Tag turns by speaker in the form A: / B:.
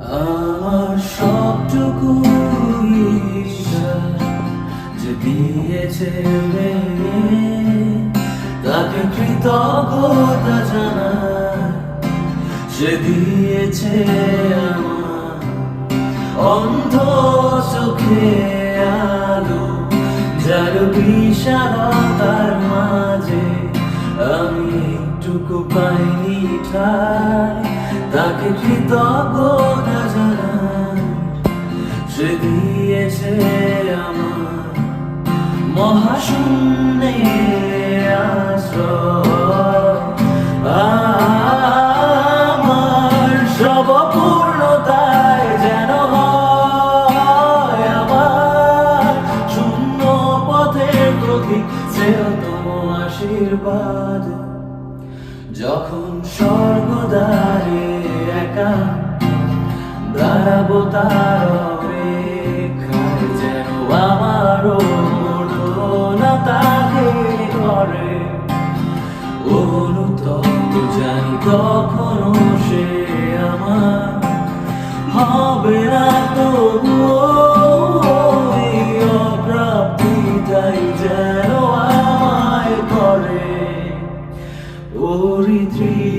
A: আমার সবটুকু যে দিয়েছে তাকে কৃতজ্ঞতা জানায় সে দিয়েছে আমার অন্ধ চোখে আলো, যার বিশালতার একটুকু পাইনি ঠাই তাকে কৃতজ্ঞতা জানাই। সে দিয়েছে আমার মহাশূন্যে আশ্রয়। আমার সব পূর্ণতায় যেন আমার শূন্য পথের প্রতীক, শ্রেয়তম আশীর্বাদ। যখন স্বর্গদ্বারে একা দাঁড়াবো তার অপেক্ষায় যেন আমারও না তাকে করে। অনুতপ্ত জানি কখনো সে আমার হবে না তো এই অপ্রাপ্তিটাই যেন ও